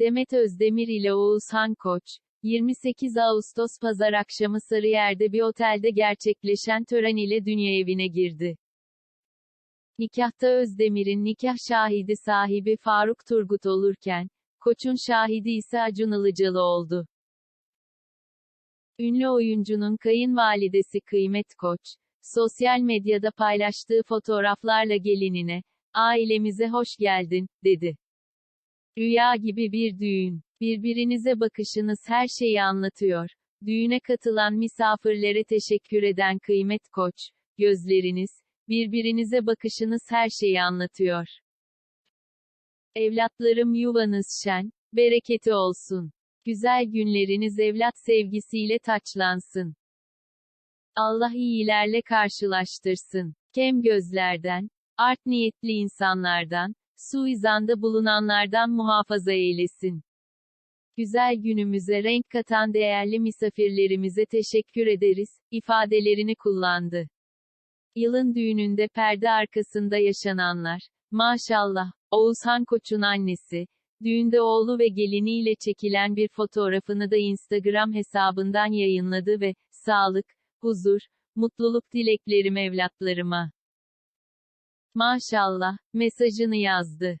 Demet Özdemir ile Oğuzhan Koç, 28 Ağustos pazar akşamı Sarıyer'de bir otelde gerçekleşen tören ile dünya evine girdi. Nikahta Özdemir'in nikah şahidi sahibi Faruk Turgut olurken, Koç'un şahidi ise Acun Ilıcalı oldu. Ünlü oyuncunun kayınvalidesi Kıymet Koç, sosyal medyada paylaştığı fotoğraflarla gelinine, ailemize hoş geldin, dedi. Rüya gibi bir düğün. Birbirinize bakışınız her şeyi anlatıyor. Düğüne katılan misafirlere teşekkür eden Kıymet Koç, gözleriniz, birbirinize bakışınız her şeyi anlatıyor. Evlatlarım yuvanız şen, bereketi olsun. Güzel günleriniz evlat sevgisiyle taçlansın. Allah iyilerle karşılaştırsın. Kem gözlerden, art niyetli insanlardan, suizanda bulunanlardan muhafaza eylesin. Güzel günümüze renk katan değerli misafirlerimize teşekkür ederiz, ifadelerini kullandı. Yılın düğününde perde arkasında yaşananlar. Maşallah, Oğuzhan Koç'un annesi, düğünde oğlu ve geliniyle çekilen bir fotoğrafını da Instagram hesabından yayınladı ve, sağlık, huzur, mutluluk dileklerim evlatlarıma. Maşallah, mesajını yazdı.